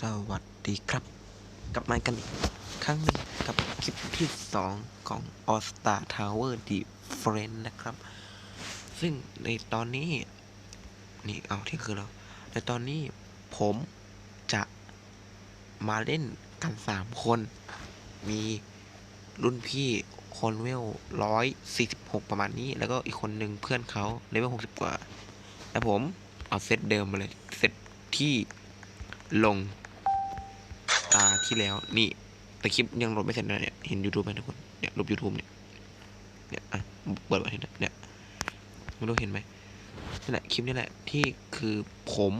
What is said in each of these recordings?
สวัสดีครับ กลับมากันอีกครั้งหนึ่งกับคลิปที่สองของ All Star Tower Defense นะครับ ซึ่งในตอนนี้ นี่เอาที่คือเราในตอนนี้ผมจะมาเล่นกันสามคน มีรุ่นพี่คนเวลร้อยสี่สิบหกประมาณนี้ แล้วก็อีกคนหนึ่งเพื่อนเขาเลเวลหกสิบกว่า แล้วผมเอาเซตเดิมมาเลย เซตที่ลง ตาที่แล้ว นี่ แต่คลิปยังโหลดไม่เสร็จนะเนี่ยเห็น YouTube ไหมทุกคนเนี่ยรูป YouTube เนี่ยเนี่ยอะเปิดไว้ที่เนี่ยไม่รู้เห็นไหมนี่แหละคลิปนี้แหละที่คือผม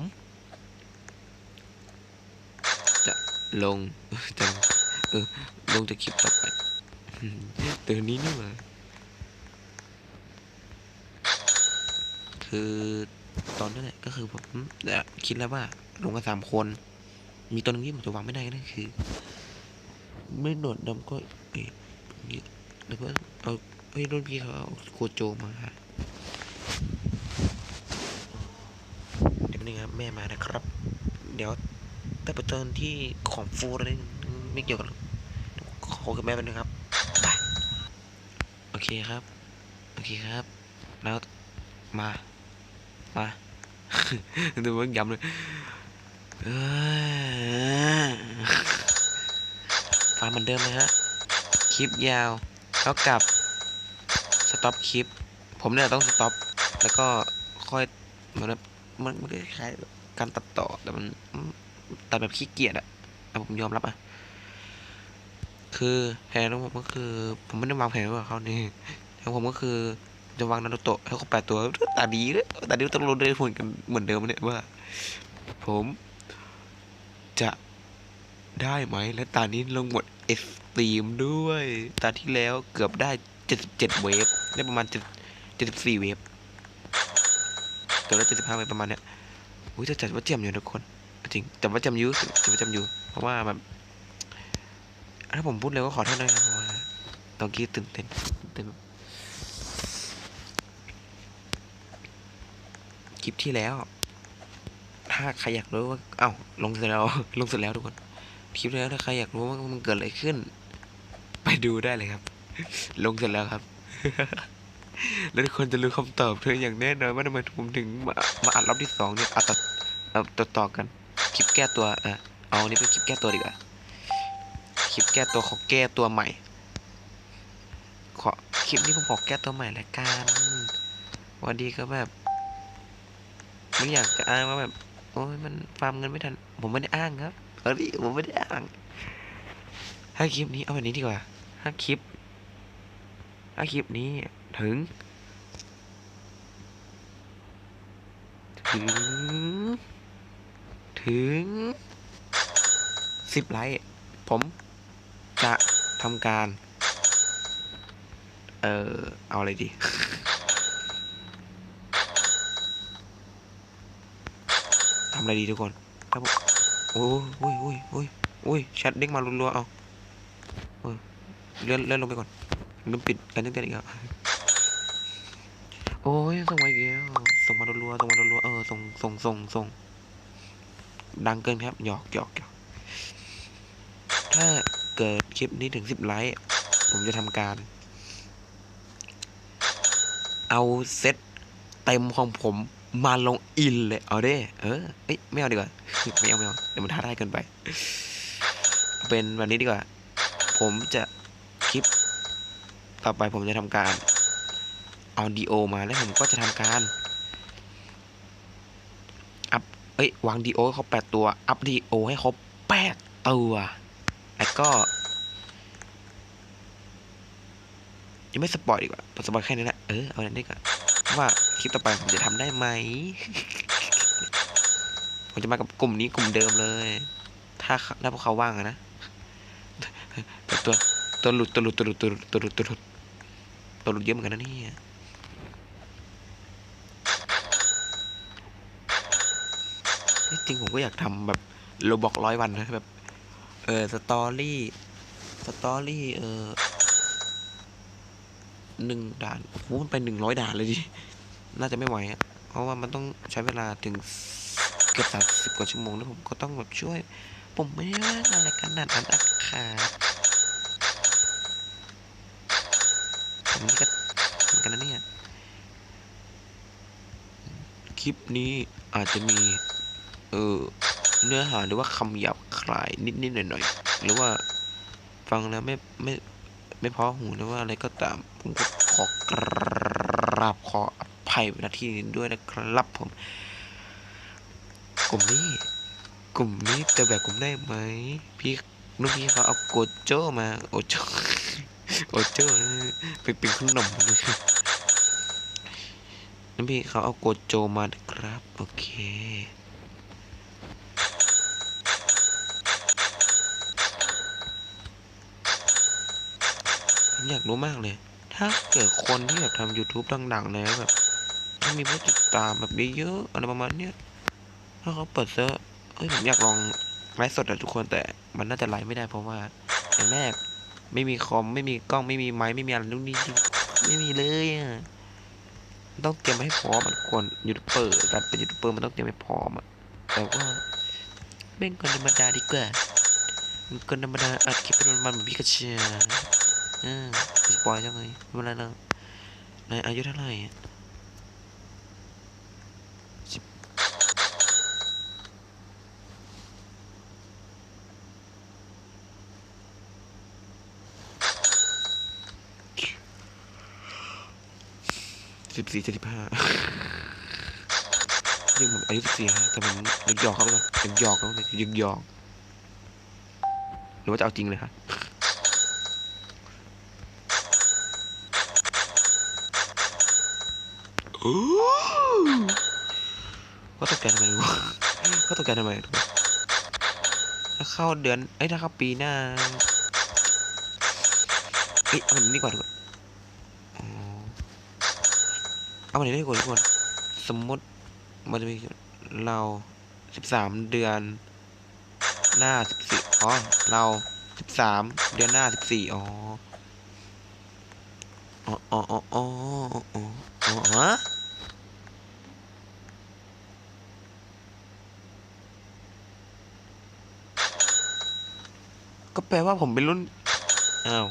จะลงจะเออลงจากคลิปต่อไปเตือนนี้นี่มาคือตอนนั้นแหละก็คือผมคิดแล้วว่าลงกันสามคน มีตัวนึงที่ผมจะวางไม่ได้นั่นคือไม่หนวดดำก็เอ้ยแล้วก็เอาเฮ้ยรุ่นพี่เขาเอาโคโจมาฮะเดี๋ยวนึงครับแม่มานะครับ เดี๋ยวแต่ประเจิญที่ของฟูอะไรนี่ไม่เกี่ยวกันขอกับแม่ไปนึงครับโอเคครับ โอเคครับ แล้วมา มาดูมันย้ำเลย ฟังเหมือนเดิมเลยฮะ คลิปยาวเท่ากับสต็อปคลิป ผมเนี่ยต้องสต็อป แล้วก็ค่อยเหมือนแบบมันมันก็คล้ายการตัดต่อแต่มันตัดแบบขี้เกียจอะแต่ผมยอมรับอะคือแผนของผมก็คือ ผมไม่ได้วางแผนกับเขานี่ของผมก็คือจะวางนารูโตะให้ครบแปดตัวตาดีเลยตาดีต้องรู้ได้ผลกันเหมือนเดิมเนี่ยว่า ผม จะได้ไหม และตานี้ลงหมดเอ็กซ์ตรีมด้วยตาที่แล้วเกือบได้เจ็ดสิบเวฟ ได้ประมาณเจ็ดเวฟ เกือบได้เจ็ดสิบห้าเวฟประมาณเนี้ยอุ้ยจะจัดว่าเจียมอยู่ทุกคน จริงจัดว่าเจียมอยู่จัดว่าเจียมอยู่เพราะว่าแบบ ถ้าผมพูดเร็วก็ขอโทษด้วยครับเพราะว่าตอนกี้ตื่นเต้นตื่นเต้นคลิปที่แล้ว ถ้าใครอยากรู้ว่า เอ้า ลงเสร็จแล้ว ลงเสร็จแล้วทุกคน คลิปแล้วถ้าใครอยากรู้ว่ามันเกิดอะไรขึ้น ไปดูได้เลยครับ ลงเสร็จแล้วครับ แล้วทุกคนจะรู้คำตอบเธออย่างแน่นอนว่าทำไมผมถึงมามาอัดรอบที่สองเนี่ยอัดต่อเอต่อต่อกัน คลิปแก้ตัวเออเอาอันนี้เป็นคลิปแก้ตัวดีกว่า คลิปแก้ตัวขอแก้ตัวใหม่ ขอคลิปนี้ผมขอแก้ตัวใหม่ละกันวันดีก็แบบไมันอยากจะอ้างว่าแบบ โอ้ยมันฟาร์มเงินไม่ทัน ผมไม่ได้อ้างครับเออดิผมไม่ได้อ้างถ้าคลิปนี้เอาแบบนี้ดีกว่าถ้าคลิปถ้าคลิปนี้ถึง ถึง ถึงสิบไลค์ผมจะทำการ เออเอาอะไรดี ทำอะไรดีทุกคนครับผมโอ้ยโอ้ยโอ้ยโอ้ยโอ้ยแชทเด้งมารัวๆเอาเออเลื่อนเลื่อนลงไปก่อนลืมปิดการแจ้งเตือนอีกแล้วโอ้ยส่งมาอีกแล้วส่งมารัวๆส่งมารัวๆเออส่งส่งส่งส่งดังเกินครับหยอกหยอกหยอกถ้าเกิดคลิปนี้ถึงสิบไลค์ผมจะทำการ เอาเซตเต็มของผม มาลงอินเลย เอาเด้เออเอ้ยไม่เอาดีกว่าไม่เอาไม่เอาเดี๋ยวมันท้าทายเกินไป เป็นวันนี้ดีกว่า ผมจะคลิป ต่อไปผมจะทำการเอาดีโอมาแล้วผมก็จะทำการอัพเอ้ยวางดีโอให้ครบแปดตัว อัพดีโอให้ครบแปดตัวแล้วก็ยังไม่สปอยดีกว่าสปอยแค่นี้แหละเออเอานั้นดีกว่า ว่าคลิปต่อไปผมจะทำได้ไหม ผมจะมากับกลุ่มนี้กลุ่มเดิมเลย ถ้าถ้าพวกเขาว่างนะต่ตัวตัวหลุดตัวหลุดตัวหลุดตัวหลุดตัวหลุดตัวหลุดตัวหลุดเยอะเหมือนกันนะนี่จริงผมก็อยากทำแบบโลบอกร้อยวันนะแบบ เออสตอรี่สตอรี่เออ หนึ่งด่านโอ้โหมันไปหนึ่งร้อยด่านเลยดิ น่าจะไม่ไหวอะเพราะว่ามันต้องใช้เวลาถึงเกือบสามสิบกว่าชั่วโมงแล้วผมก็ต้องแบบช่วย ผมไม่ได้ว่าอะไรขนาดนั้นอะครับผมนี่ก็เหมือนกันนะเนี่ย คลิปนี้อาจจะมี เออเนื้อหาหรือว่าคำหยาบคลายนิดๆหน่อยๆหรือว่าฟังแล้วไม่ไม่ ไม่พอหูหรือว่าอะไรก็ตามผมก็ขอกราบขออภัยณที่นี้ด้วยนะครับผม กลุ่มนี้ กลุ่มนี้จะแบกกลุ่มได้ไหมพี่นุ่นพี่เขาเอาโกโจมาโอโจโอโจเป็นเป็นขนมเลยนุ่นพี่เขาเอาโกโจมาครับ โอเค ผมอยากรู้มากเลย ถ้าเกิดคนที่แบบทำ YouTube ดังๆแล้วแบบมีผู้ติดตามแบบเยอะๆอะไรประมาณเนี้ยถ้าเขาเปิดเซิร์ฟเอ้ยผมอยากลองไลฟ์สดอะทุกคนแต่มันน่าจะไลฟ์ไม่ได้เพราะว่าอย่างแรกไม่มีคอมไม่มีกล้องไม่มีไม้ไม่มีอะไรนู่นนี่ไม่มีเลยอะต้องเตรียมให้พร้อมมันควรยูทูบเบอร์การเป็นยูทูบเบอร์มันต้องเตรียมให้พร้อมอะแต่ว่าเป็นคนธรรมดาดีกว่าเป็นคนธรรมดาอัดคลิปเป็นมันๆเหมือนพี่กระเชียร์ ออสปอยจังเลยไม่เป็นไรนะนอายุเท่าไหร่สิบสี่เจ็ดสิบห้ายังผมอายุสิบสี่ฮะแต่ผมยังหยอกเขาไปก่อนยังหยอกเขาเลยยังหยอก หรือว่าจะเอาจริงเลยครับ โอ้เขาตกใจทำไมวะเขาตกใจทำไมถ้าเข้าเดือนเอ้ยถ้าเข้าปีหน้าเอ้ยเอามันนี่ก่อนดีกว่าเอามาไหนได้ก่อนทุกคนสมมติมันจะมีเราสิบสามเดือน หน้าสิบสี่อ๋อเราสิบสามเดือนหน้าสิบสี่อ๋ออ๋ออ๋ออ๋ออ๋ออ๋ออ๋อฮะ ก็แปลว่าผมเป็นรุ่น อ้าว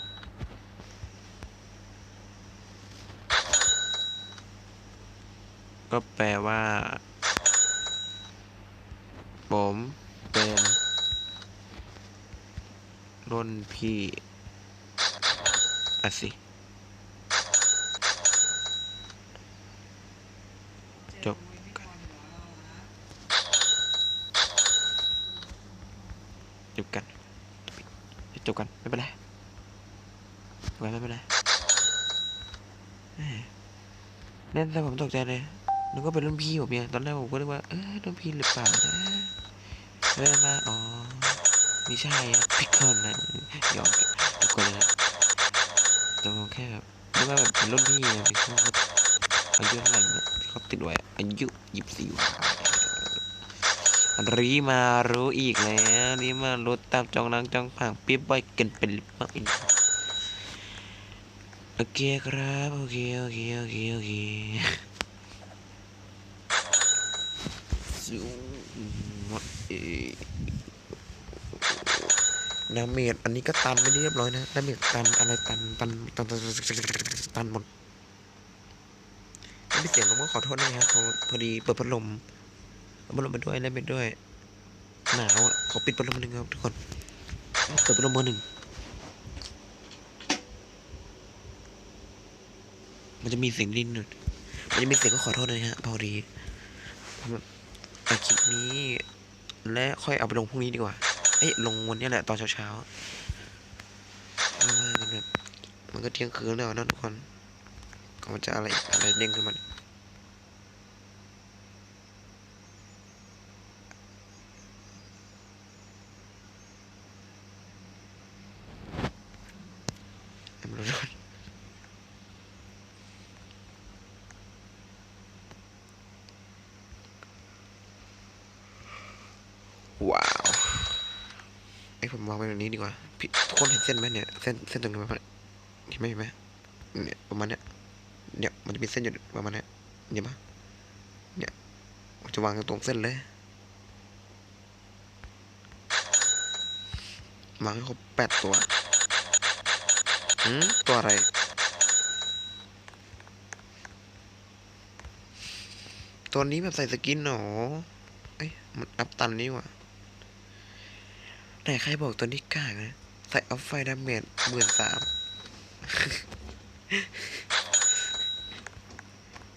ก็แปลว่า ผมเป็นรุ่นพี่อะสิ จบกันจบกัน จบกันไม่เป็นไรจบกันไม่เป็นไรเล่นแต่ผมตกใจเลยนึกว่าเป็นรุ่นพี่ผมเนี่ยตอนแรกผมก็นึกว่าเออรุ่นพี่หรือเปล่านะเล่นมาอ๋อไม่ใช่อะพิกเกิลนะหยอกทุกคนเลยนะแต่ผมแค่แบบนึกว่าแบบเป็นรุ่นพี่อะพี่เขาอายุเท่าไหร่เนี่ยเขาติดไว้อายุยี่สิบสี่วัน รีมารู้อีกแล้วรีมารู้ตามจองนังจองผังปิ๊บบ่อยเกินเป็นหรือเปล่าอินโอเคครับโอเคโอเคโอเคโอเคซูมเอดาเมจอันนี้ก็ตันไม่ได้เรียบร้อยนะดาเมจตันอะไรตันตันตันตันตันหมดไม่มีเสียงผมก็ขอโทษนะครับพอดีเปิดพัดลม พัดลมไปด้วยเล่นไปด้วย หนาวอะขอปิดพัดลมหนึ่งครับทุกคนเปิดพัดลมเบอร์หนึ่งมันจะมีเสียงดิ้นหนึ่งมันจะมีเสียงก็ขอโทษนะฮะพอดีผมแบบเอาคลิปนี้ และค่อยเอาไปลงพรุ่งนี้ดีกว่า เอ้ลงวันนี้แหละตอนเช้าๆเพรามันก็เที่ยงคืนแล้วนะทุกคนก็มันจะอะไรอะไรเด้งขึ้นมาให้มันรู้ทุกคน ว้าวไอ้ผมวางไว้แบบนี้ดีกว่าพี่ทุกคนเห็นเส้นไหมเนี่ยเส้นเส้นตรงนี้ไหมเห็นไหมเห็นไหมเนี่ยประมาณเนี้ยเนี่ยมันจะมีเส้นอยู่ประมาณเนี้ยเห็นปะเนี่ยผมจะวางตรงเส้นเลยวางให้ครบแปดตัวหืมตัวอะไรตัวนี้แบบใส่สกินหนอเอ้ย มันอัพตันนี่ว่ะ ไหนใครบอกตัวนี้กล้านะ ใส่ออฟไฟดาเมจหมื่นสาม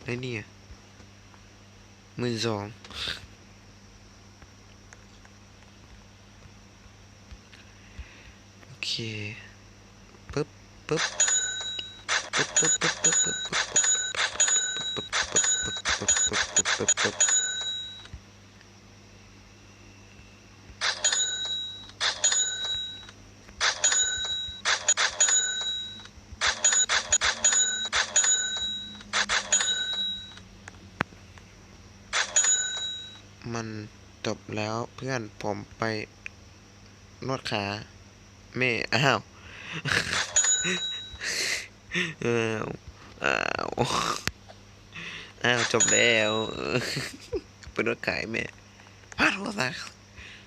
ไอ้นี่หมื่นสองโอเคปึ๊บปึ๊บปึ๊บปึ๊บปึ๊บปึ๊บปึ๊บปึ๊บปึ๊บปึ๊บปึ๊บปึ๊บปึ๊บปึ๊บปึ๊บปึ๊บมันจบแล้วเพื่อนผมไปนวดขาแม่อ้าวอ้าวอ้าวอ้าวจบแล้วไปนวดขายแม่พลาดหัวซะ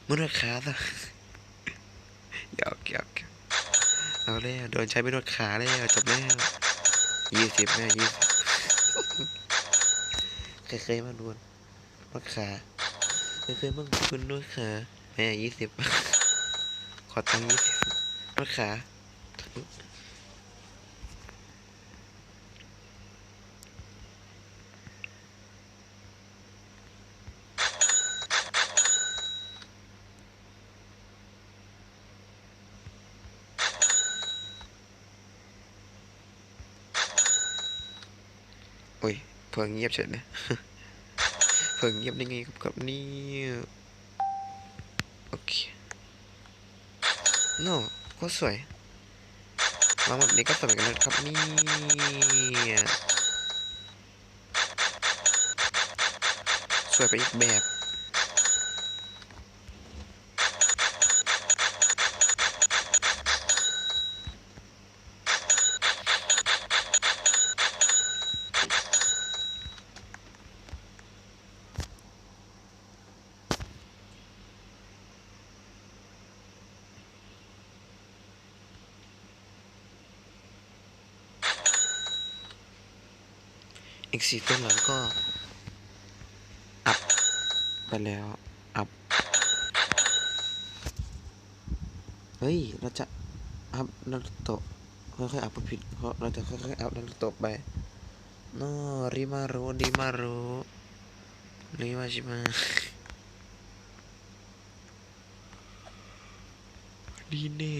มานวดขาซะหยอกหยอกหยอกเอาแล้วโดนใช้ไปนวดขาแล้วจบแล้วยี่สิบแม่ยี่สิบเคยเคยมานวดนวดขา เคยเคยมาคุณนวดขาแม่ยี่สิบขอตังค์ยี่สิบนวดขาโอ้ยเพิ่งเงียบเฉยเลย เงเงียบได้ไงครับครับนี่โอเคโน่ก็สวยมาแบบนี้ก็สวยเหมือนกันนะครับนี่สวยไปอีกแบบ สี่ต้นหลังก็ อัพไปแล้ว อัพ เฮ้ย เราจะ อัพนารุโตะค่อยๆอัพผิด เพราะเราจะค่อยๆอัพนารุโตะไปโนริมารุริมารุริมาชิมาดีเน่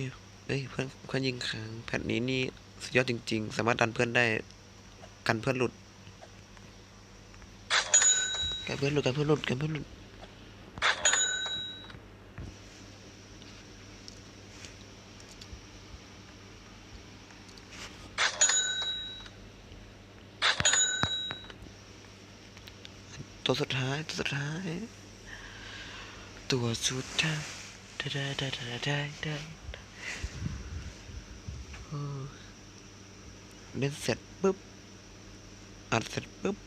เอ้ยเพื่อนเพื่อนยิงค้างแผ่นนี้นี่สุดยอดจริง ๆ สามารถดันเพื่อนได้กันเพื่อนหลุด กเพื่อนหลุดกันเพื่อนหลุดกันเพื่อนหลุดตัวสุดท้ายตัวสุดท้าย ตัวสุดท้ายได้ได้ได้ได้ได้ได้เล่นเสร็จปุ๊บอัดเสร็จปุ๊บ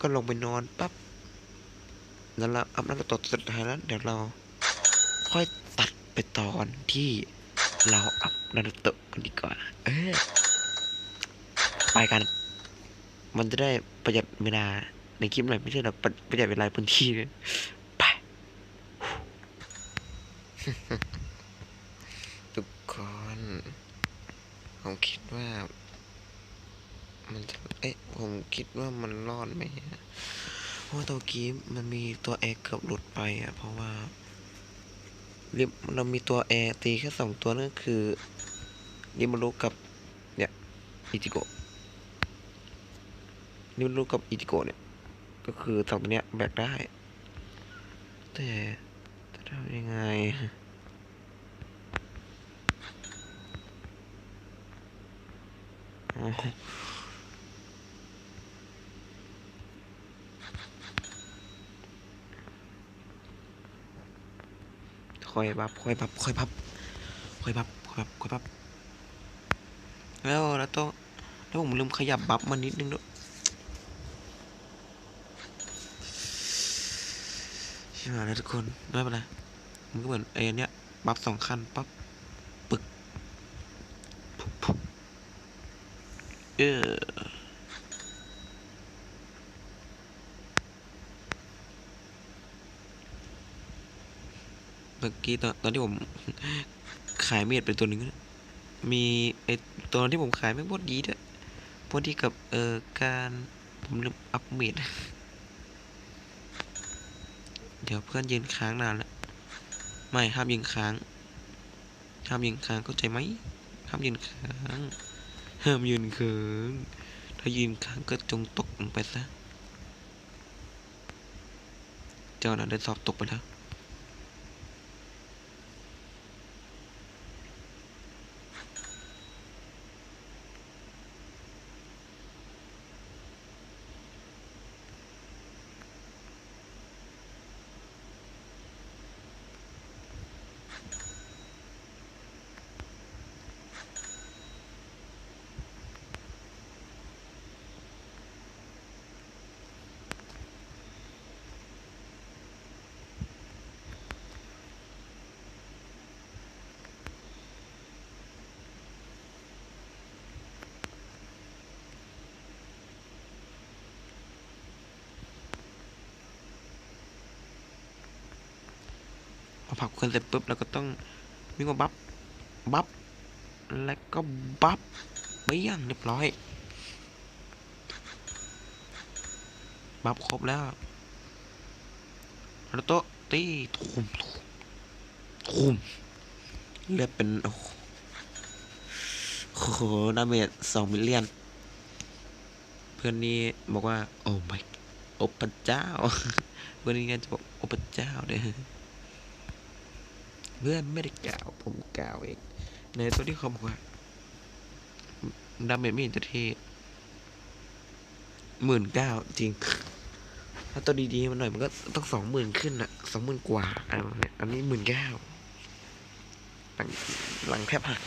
ก็ลงไปนอนปั๊บ แล้วเราอัพน้ำตัวสุดท้ายแล้วเดี๋ยวเราค่อยตัดไปตอนที่เราอัพนารุโตะกันดีกว่า เออไปกัน มันจะได้ประหยัดเวลาในคลิปหน่อยไม่ใช่หรอประประหยัดเวลาพื้นที่เลยไปทุกคนผมคิดว่า มันจะเอ๊ะผมคิดว่ามันรอดไหมอะ ราะตัวกี้มันมีตัวแอร์เกือบหลุดไปอะ เพราะว่าริมเรามีตัวแอร์ตีแค่สองตัวนั่นคือริมารุกับเนี่ยอิจิโกะริมารุกับอิจิโกะเนี่ย ก็คือสองตัวเนี้ยแบกได้ แต่จะทำยังไงอ๋อ คอยบับคอยบับคอยบับคอยบับคอยบับคอยบับแล้วแล้วต้องแล้วผมลืมขยับบับมานิดนึงด้วยใช่ไหมนะทุกคนไม่เป็นไรมันก็เหมือนไอ้เนี้ยบับสองขั้นปั๊บปึกเออ กี้ตอนตอนที่ผมขายเมียดไปตัวหนึ่งมีไอตัวที่ผมขายไม่งโคตรดีด้วยพอดีกับเอ่อการผมลืมอัพเมียดเดี๋ยวเพื่อนยืนค้างนานแล้วไม่ห้ามยืนค้างห้ามยืนค้างเข้าใจไหมห้ามยืนค้างห้ามยืนค้างถ้ายืนค้างก็จงตกลงไปซะเจ้าน่ะได้สอบตกไปแล้ว ผักเคลื่อนเสร็จปุ๊บเราก็ต้องวิ่งมาบัฟบัฟแล้วก็บัฟไปย่างเรียบร้อย บัฟครบแล้วแล้วโตะตีทุ่มทุ่มเลือดเป็น โอ้โหดาเมจสองมิลเลียน เพื่อนนี่บอกว่า โอ้ไม่โอ้พระเจ้า เพื่อนนี่จะบอก โอ้พระเจ้าเลย เพื่อนไม่ได้กล่าวผมกล่าวเองในตัวที่เขาบอกว่าดาเมจไม่เห็นจะเท่หมื่นเก้าจริง ถ้าตัวดีๆมันหน่อยมันก็ต้องสองหมื่นขึ้นอะสองหมื่นกว่าอันอันนี้หมื่นเก้าหลังหลังแทบหัก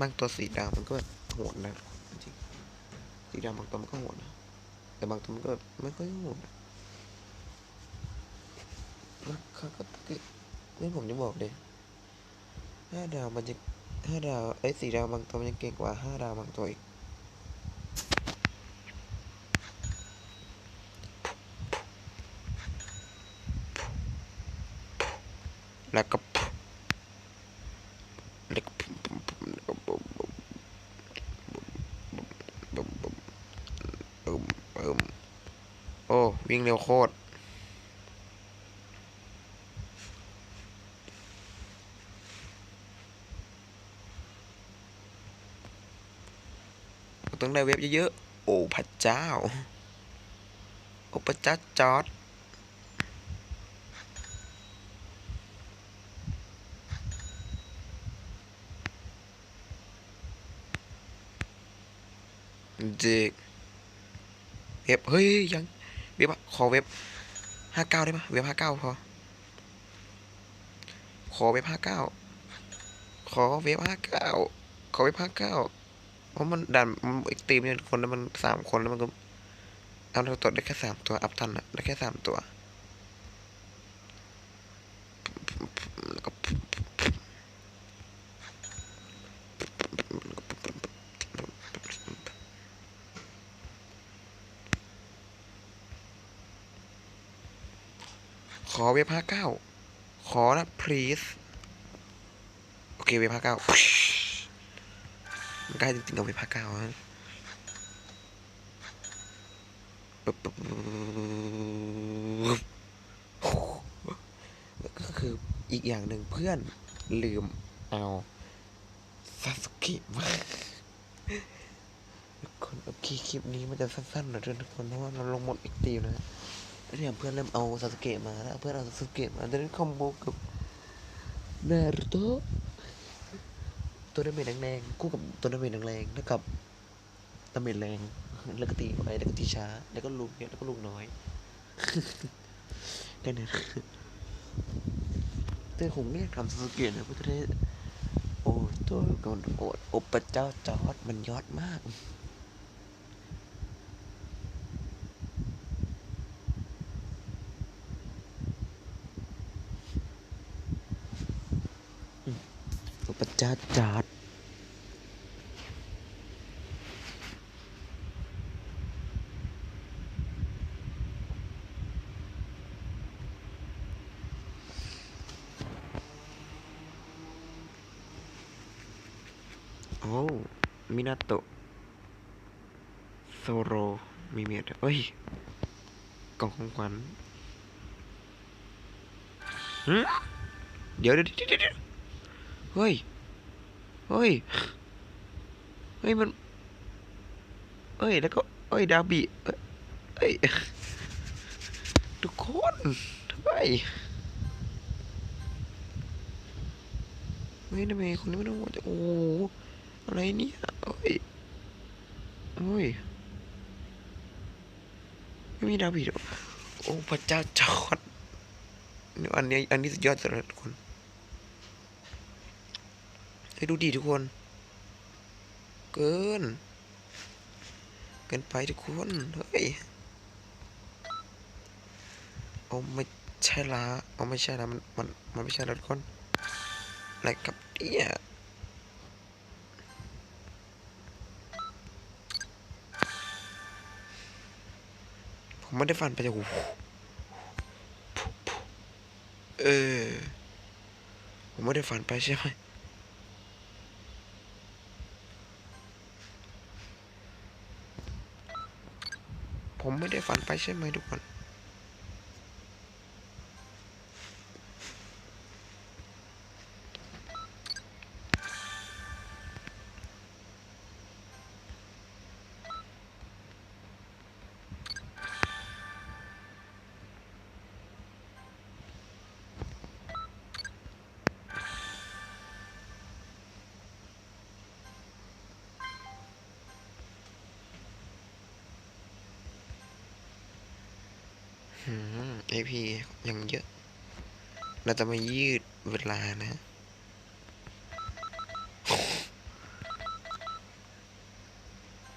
บางตัวสีดำมันก็โหดนะจริงสีดำบางตัวมันก็โหดนะแต่บางตัวมันก็ไม่ค่อยโหดอะ แล้วเขาก็นี่ผมจะบอกเลยห้าดาวมันจะห้าดาวไอ้ยสี่ดาวบางตัวมันยังเก่งกว่าห้าดาวบางตัวอีกแล้วก็แล้วก็แลกปุ๊บโอ้วิ่งเร็วโคตร ต้องได้เว็บเยอะๆ โอ้พระเจ้า โอ้พระเจ้าจอร์ดเด็กเว็บ เฮ้ย ยังเว็บอะขอเว็บห้าเก้าได้ปะเว็บห้าเก้าพอ ขอเว็บห้าเก้าขอเว็บห้าเก้าขอเว็บห้าเก้า เพราะมันดันมันอีกทีมเนี่ยคนแล้วมันสามคนแล้วมันก็เอาเราตรวได้แค่สามตัว อัพทันอะได้แค่สามตัวแล้วก็ขอเว็บห้าเก้าขอนะ please โอเคเว็บห้าเก้า มันใกล้จริงๆกับเว็บห้าเก้าฮะปึ๊บปึ๊บก็คืออีกอย่างหนึ่งเพื่อนลืมเอาซาสเกะมาคนโอเคคลิปนี้มันจะสั้นๆหน่อยทุกคนเพราะว่าเราลงหมดอีกตีมนะแล้วเนี่ยเพื่อนเริ่มเอาซาสเกะมาแล้วเพื่อนเอาซาสเกะมาจะได้คอมโบกับนารูโตะ ตัวดาเมจแรงๆคู่กับตัวดาเมจแรงๆแล้วกับดาเมจแรงแล้วก็ตีไปแล้วก็ตีช้า แล้วก็ลูกเยอะแล้วก็ลูกน้อยแค่นั้นแต่ผมไม่อยากทำสเกตนะเพื่อจะได้โอ้ตัวกอนโอดโอปเจ้าจอดมันยอดมาก จ้าจัดโอ้มินาโตะโซโรมี เมียด้วยเอ้ยกล่องของขวัญหึเดี๋ยวเดี๋ยวเดี๋ยวเดี๋ยวเฮ้ย เฮ้ยมัน เฮ้ยแล้วก็เฮ้ยดาบิเฮ้ยทุกคนเฮ้ยเฮ้ยทำไมคนนี้ไม่ต้องโอ้อะไรเนี่ยเฮ้ยเฮ้ยไม่มีดาบิดเหรอโอ้พระเจ้าจอดนี่อันนี้อันนี้สุดยอดสุดแล้วทุกคน ให้ดูดีทุกคน เกิน เกินไปทุกคน เฮ้ยโอ้ไม่ใช่ละโอ้ไม่ใช่ละมัน มัน มันไม่ใช่ละทุกคนอะไรกับเนี่ยผมไม่ได้ฟันไปจากหูเออ ผมไม่ได้ฝันไปใช่ไหม ผมไม่ได้ฝันไปใช่ไหมทุกคน เราจะมายืดเวลานะ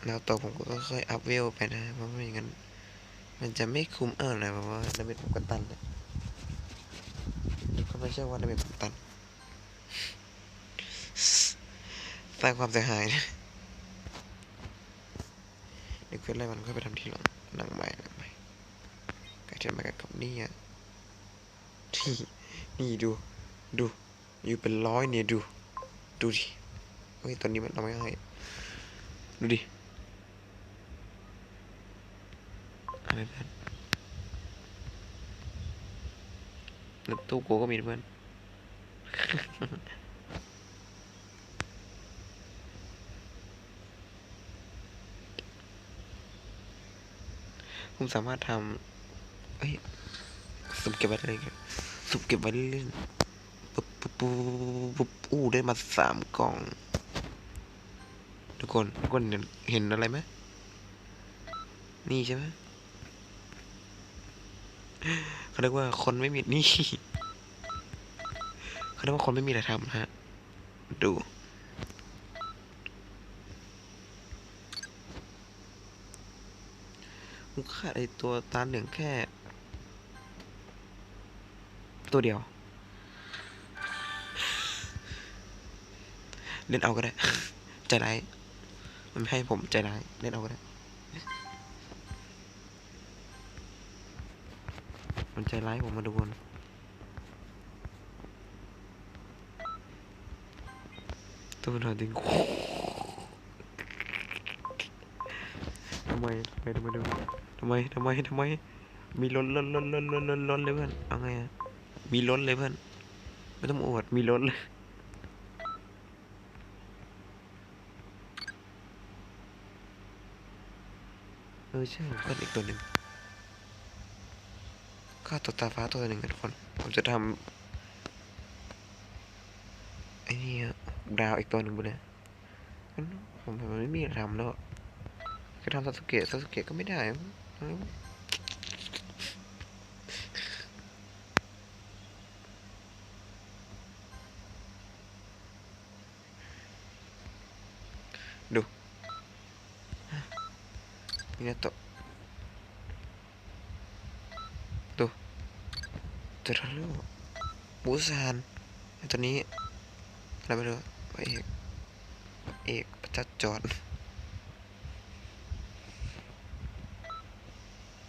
แล้วตัวผมก็ค่อยอัพเวลไปนะ เพราะไม่อย่างนั้น มันจะไม่คุ้มเออเลยเพราะว่าดาเมจผมก็ตันเลยก็ไม่ใช่ว่าดาเมจผมตันสร้างความเสียหายนะเดี๋ยวเพื่อนอะไรมันค่อยไปทำทีหลังหนังใหม่หนังใหม่กระเทียมมากับนี่อะนี่ นี่ดู ดู อยู่เป็นร้อยเนี่ยดู ดูดิเฮ้ยตอนนี้มันเราไม่ให้ดูดิอะไรเพื่อนแล้วตู้กูก็มีเพื่อนผมสามารถทำเอ้ยสุบเก็บไว้เลยครับ สุบเก็บไว้เล่นๆปุ๊บปุ๊บปุ๊บปุ๊บอู้ได้มาสามกล่อง ทุกคนทุกคนเห็นอะไรไหมนี่ใช่ไหมเขาเรียกว่าคนไม่มีนี่เขาเรียกว่าคนไม่มีอะไรทำนะฮะดูขาดไอตัวตาเหลืองแค่ ตัวเดียว เล่นเอาก็ได้ ใจร้ายมันไม่ให้ผมใจร้าย เล่นเอาก็ได้ มันใจร้ายผมมาดูนตัวมันหาจริงทำไมทำไมทำไมทำไมทำไมทำไมมีล้นล้นล้นล้นล้นล้นล้นเลยเพื่อนเอาไงอะ มีล้นเลยเพื่อน ไม่ต้องอวด มีล้นเลย เออใช่เพื่อนอีกตัวหนึ่งข้าตัวตาฟ้าตัวหนึ่งกันทุกคน ผมจะทำไอ้นี่อะดาวอีกตัวหนึ่งบนเนี่ยผมผมไม่มีทำแล้วอะจะทำซาสเกะซาสเกะก็ไม่ได้อะ ดูมินาโตะดูเจอทันแล้วบูซานไอ้ตัวนี้อะไรไม่รู้พระเอกพระเอกประจัดจอด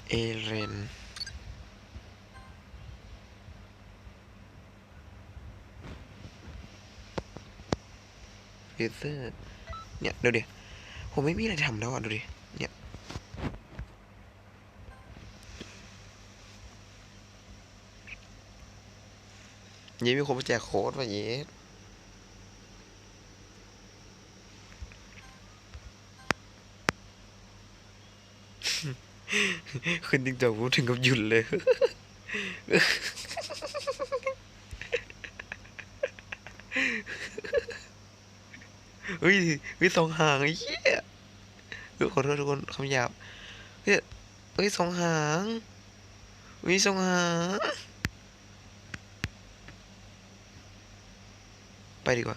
เอเรนฟิเซอร์ เนี่ยดูดิ ผมไม่มีอะไรทำแล้วอะดูดิ เนี่ยเย้มีคนมาแจกโค้ดว่ะเย้ขึ้นติ๊กต็อกผมถึงกับหยุดเลย ฮ้ยวิสองหางไอ้เหี้ยเฮ้ยขอโทษทุกคนคำหยาบเฮ้ยเฮ้ยสองหางวิสองหางไปดีกว่า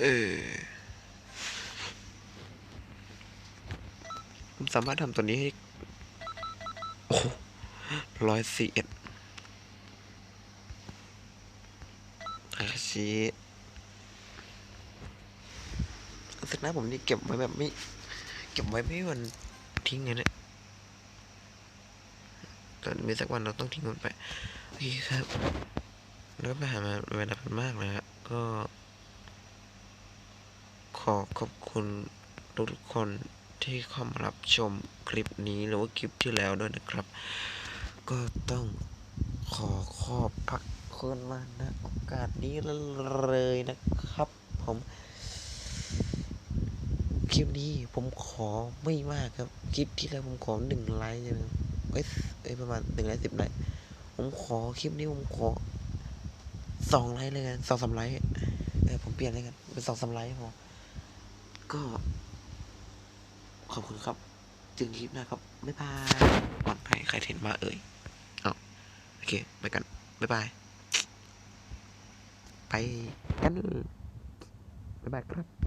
เออผม สามารถทำตัวนี้ให้โอ้ร้อยสี่เอ็ดอาชีสร็จนะผมนี่เก็บไว้แบบไม่เก็บไว้ไม่ให้มันทิ้งเลยเนี่ยแต่มีสักวันเราต้องทิ้งมันไป โอเคครับ แล้วก็ไปหามาเวลาเป็นมากนะฮะก็ ขอขอบคุณทุกคน ที่เข้ามารับชมคลิปนี้หรือว่าคลิปที่แล้วด้วยนะครับ ก็ต้องขอขอบพระคุณมากนะโอกาสนี้เลยนะครับผมคลิปนี้ผมขอไม่มากครับ คลิปที่แล้วผมขอหนึ่งไลค์ใช่ไหมเอ้ยเอ้ยประมาณหนึ่งไลค์สิบไลค์ผมขอคลิปนี้ผมขอสองไลค์เลยกันสองสามไลค์เออผมเปลี่ยนเลยกันเป็นสองสามไลค์พอก็ ขอบคุณครับ จึงคลิปหนะครับ บ๊ายบายก่อนไปใครเห็นมาเอ่ยเอาโอเค ไปกัน บ๊ายบาย ไปกัน บ๊ายบายครับ